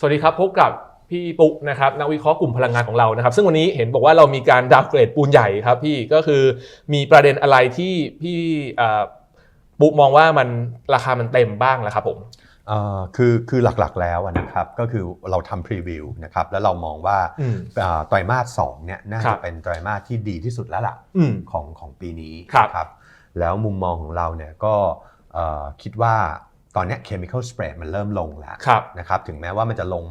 สวัสดีครับพบกับพี่ปุ๊กนะครับนักวิเคราะห์กลุ่มพลังงานของเรานะครับ ซึ่งวันนี้เห็นบอกว่าเรามีการดาวเกรดปูนใหญ่ครับพี่ก็คือมีประเด็นอะไรที่พี่เอ่อปุ๊กมองว่ามันราคามันเต็มบ้างแล้วครับผมเอ่อคือคือหลักๆแล้วอะนะครับก็คือเราทำพรีวิวนะครับแล้วเรามองว่าอืมอ่าไตรมาสสองเนี่ยน่าครัจะบเป็นไตรมาสที่ดีที่สุดแล้วล่ะอืมของของปีนี้ครับนะแล้วมุมมองของเราเนี่ยก็เอ่อคิดว่า ตอนเนี้ย chemical spread มันเริ่มลงแล้วครับนะครับถึงแม้ว่ามันจะลง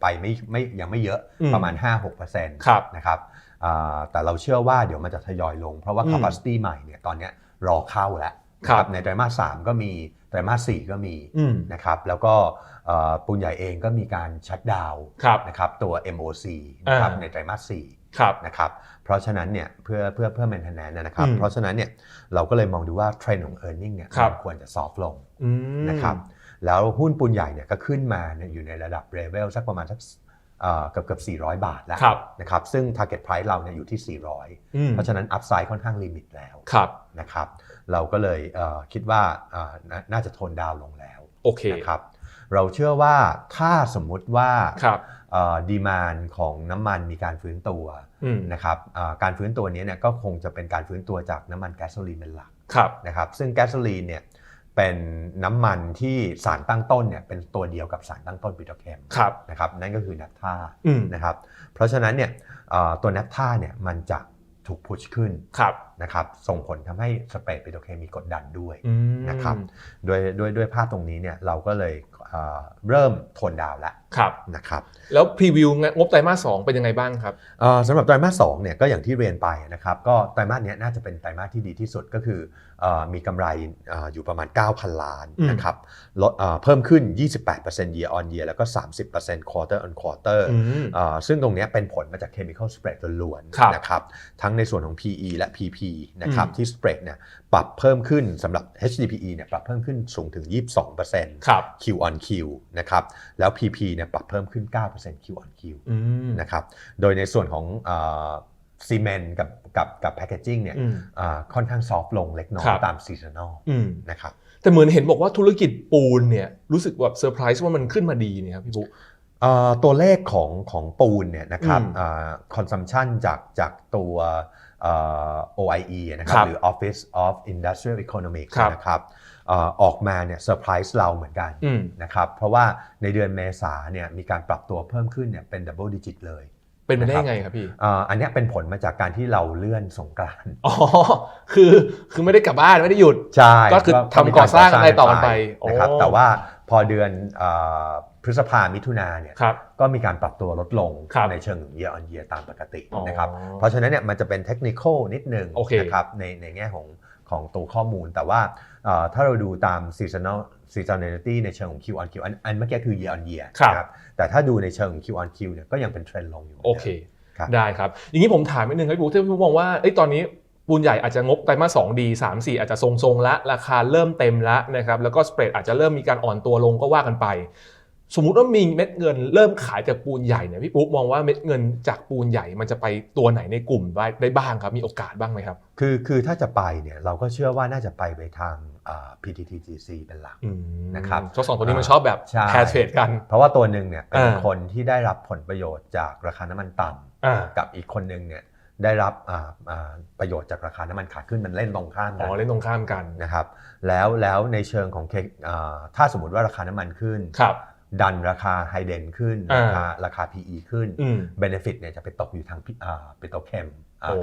ไปไม่ไม่ยังไม่เยอะอืมประมาณ 5-6%ครับนะครับอ่าแต่เราเชื่อว่าเดี๋ยวมันจะทยอยลง เพราะว่าอืม capacity ใหม่เนี่ยตอนเนี้ยรอเข้าแล้ว ครับนะในไตรมาสสามก็มีไตรมาสสี่ก็มีอืมนะครับแล้วก็เอ่อปูนใหญ่เองก็มีการชัดดาวน์ครับนะครับตัว MOC นะครับอ่าในไตรมาสสี่ครับนะครับเพราะฉะนั้นเนี่ยเพื่อเพื่อเพื่อ maintenance นะครับอืมเพราะฉะนั้นเนี่ยเราก็เลยมองดูว่าเทรนด์ของ e a r n i n g เนี่ยครับมันควรจะ soft ลงอืมนะครับแล้วหุ้นปูนใหญ่เนี่ยก็ขึ้นมาเนี่ยอยู่ในระดับเลเวลสักประมาณสัก เอ่อเกือบเกือบ400 บาทแล้วครับนะครับซึ่ง target price เราเนี่ยอยู่ที่ 400อืมเพราะฉะนั้น upside ค่อนข้างลิมิตแล้วครับนะครับเราก็เลยเอ่อคิดว่าเอ่อนาน่าจะโทนดาวน์ลงแล้วโอเคนะครับเราเชื่อว่าถ้าสมมุติว่าครับดีมานของน้ำมันมีการฟื้นตัวอืมนะครับอ่าการฟื้นตัวนี้เนี่ยก็คงจะเป็นการฟื้นตัวจากน้ำมันแก๊สโซลีนเป็นหลักครับนะครับซึ่งแก๊สโซลีนเนี่ย เป็นน้ำมันที่สารตั้งต้นเนี่ยเป็นตัวเดียวกับสารตั้งต้นปิโตรเคมครับนะครับนั่นก็คือนัฟท่าอืมนะครับเพราะฉะนั้นเนี่ยอ่าตัวนัฟท่าเนี่ยมันจะถูกพุชขึ้นครับนะครับส่งผลทำให้สเปรดปิโตรเคมีกดดันด้วยอืมนะครับด้วยด้วยด้วยภาพตรงนี้เนี่ยเราก็เลยเอ่อเริ่มโทนดาวน์แล้วครับนะครับแล้วพรีวิวงบไตรมาสสองเป็นยังไงบ้างครับเอ่อสำหรับไตรมาสสองเนี่ยก็อย่างที่เรียนไปนะครับก็ไตรมาสเนี้ยน่าจะเป็นไตรมาสที่ดีที่สุดก็คือเออมีกำไรเอ่ออยู่ประมาณ 9,000 ล้านอืมนะครับลดเอ่อเพิ่มขึ้น 28% year on year แล้วก็ 30% quarter on quarter อืมเอ่อซึ่งตรงเนี้ยเป็นผลมาจาก chemical spread ล้วนครับๆนะครับทั้งในส่วนของ PE และ PP นะครับอืมที่ spread เนี่ยปรับเพิ่มขึ้นสำหรับ HDPE เนี่ยปรับเพิ่มขึ้นสูงถึง 22%ครับ Q on Q นะครับแล้ว PP เนี่ยปรับเพิ่มขึ้น 9% Q on Q อืมนะครับโดยในส่วนของซีเมนต์กับกับกับแพคเกจจิ้งเนี่ยอืมอ่าค่อนข้างซอฟลงเล็กน้อยครับตามซีซันอลอืมนะครับแต่เหมือนเห็นบอกว่าธุรกิจปูนเนี่ยรู้สึกแบบเซอร์ไพรส์ว่ามันขึ้นมาดีเนี่ยครับพี่ปุ๊อ่า ตัวเลขของของปูนเนี่ยนะครับอืมคอนซัมชันจากจากตัวอ่า OIE นะครัครับบหรือ Office of Industrial Economics ครับนะครับอ่าออกมาเนี่ยเซอร์ไพรส์เราเหมือนกันอืมนะครับเพราะว่าในเดือนเมษาเนี่ยมีการปรับตัวเพิ่มขึ้นเนี่ยเป็นดับเบิลดิจิตเลยเป็นไปได้นะครับไงครับพี่อ่าอันเนี้ยเป็นผลมาจากการที่เราเลื่อนสงกรานต์อ๋อ คือคือไม่ได้กลับบ้านไม่ได้หยุด ใช่ ก็คือทำก่อสร้างอะไรต่อกันไปนะครับโอ้แต่ว่าพอเดือนเอ่อ พฤษภามิถุนาเนี่ยครับ ก็มีการปรับตัวลดลงครับในเชิง year on year ตามปกติอ๋อนะครับ เพราะฉะนั้นเนี่ยมันจะเป็นเทคนิคนิดนึงโอเคนะครับในในแง่ของของตัวข้อมูลแต่ว่าเอ่อถ้าเราดูตาม seasonal seasonality ในเชิงของ Q on Q อันอันเมื่อกี้คือ year on year ครับนะแต่ถ้าดูในเชิงของ Q on Q เนี่ยก็ยังเป็นเทรนด์ลงอยู่หมืนโอดิมเคครับได้ครับ อย่างนี้ผมถามนิดนึงครับพี่ปุ๊ที่พี่ปุ๊มองว่าเอ้ยตอนนี้ปูนใหญ่อาจจะงบไตรมาสสองดีสามสี่อาจจะทรงๆละราคาเริ่มเต็มละนะครับแล้วก็สเปรดอาจจะเริ่มมีการอ่อนตัวลงก็ว่ากันไป สมมุติว่ามีเม็ดเงินเริ่มขายจากปูนใหญ่เนี่ยพี่ปุ๊มองว่าเม็ดเงินจากปูนใหญ่ มันจะไปตัวไหนในกลุ่มได้ได้บ้างครับมีโอกาสบ้างไหมครับคือคือถ้าจะไปเนี่ยเราก็เชื่อว่าน่าจะไปไปทางอ่า PTTGC เป็นหลักอืมนะครับเพราะสองตัวนี้มันชอบแบบใช่แพร์เทรดกัน เพราะว่าตัวหนึ่งเนี่ยเป็นอ่าคนที่ได้รับผลประโยชน์จากราคาน้ำมันต่อ่าำกับอีกคนหนึ่งเนี่ยได้รับอ่าอ่าประโยชน์จากราคาน้ำมันขาขึ้นมันเล่นตรงข้ามอ๋กัอเล่นตรงข้ามกันนะครับแล้วแล้วในเชิงของเคอ่าถ้าสมมติว่าราคาน้ำมันขึ้นครับ ดันราคาไฮเดนขึ้นอ่าราคาราคา PE ขึ้นอืมเบนฟิตเนี่ยจะไปตกอยู่ทางปิโตรเคม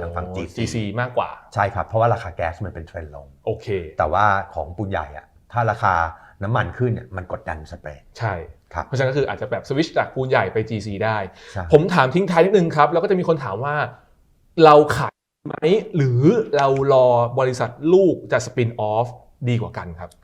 ทางฝั่งโอ้ GC GC มากกว่า ใช่ครับ เพราะว่าราคาแก๊สมันเป็นเทรนด์ลง โอเค แต่ว่าของปูนใหญ่อะถ้าราคาน้ำมันขึ้นเนี่ยมันกดดันสเปรดใช่ครับเพราะฉะนั้นก็คืออาจจะแบบสวิตชจากปูนใหญ่ไป GC ได้ใช่ผมถามทิ้งท้ายนิดนึงครับ แล้วก็จะมีคนถามว่าเราขายไหมหรือเรารอบริษัทลูกจะสปินออฟดีกว่ากันครับเอ่อ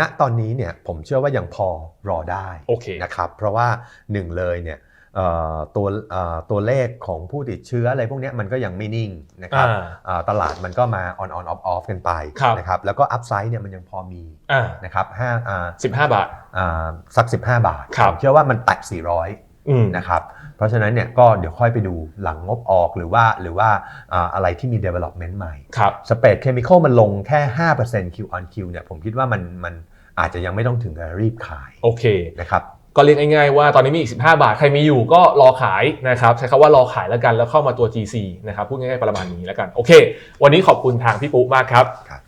ณตอนนี้เนี่ยผมเชื่อว่ายังพอรอได้โอเคนะครับเพราะว่าหนึ่งเลยเนี่ยเอ่อตัวเอ่อตัวเลขของผู้ติดเชื้ออะไรพวกเนี้ยมันก็ยังไม่นิ่งนะครับอ่าอ่าตลาดมันก็มา on on off off กันไปครับนะครับแล้วก็อัพไซด์เนี่ยมันยังพอมีอ่านะครับห้าอ่าสิบห้าบาทอ่าสัก15บาทครับผมเชื่อว่ามันแตะอืม400 นะครับเพราะฉะนั้นเนี่ยก็เดี๋ยวค่อยไปดูหลังงบออกหรือว่าหรือว่าอ่าอะไรที่มี development ใหม่ครับสเปรดเคมีคอลมันลงแค่ 5% Q on Q เนี่ยผมคิดว่ามันมันอาจจะยังไม่ต้องถึงกับรีบขายโอเคนะครับก็เรียกง่ายๆว่าตอนนี้มีอีก 15 บาท ใครมีอยู่ก็รอขายนะครับใช้คำว่ารอขายแล้วกันแล้วเข้ามาตัว GC นะครับพูดง่ายๆประมาณนี้แล้วกันโอเค วันนี้ขอบคุณทางพี่ปุ๊มากครับครับ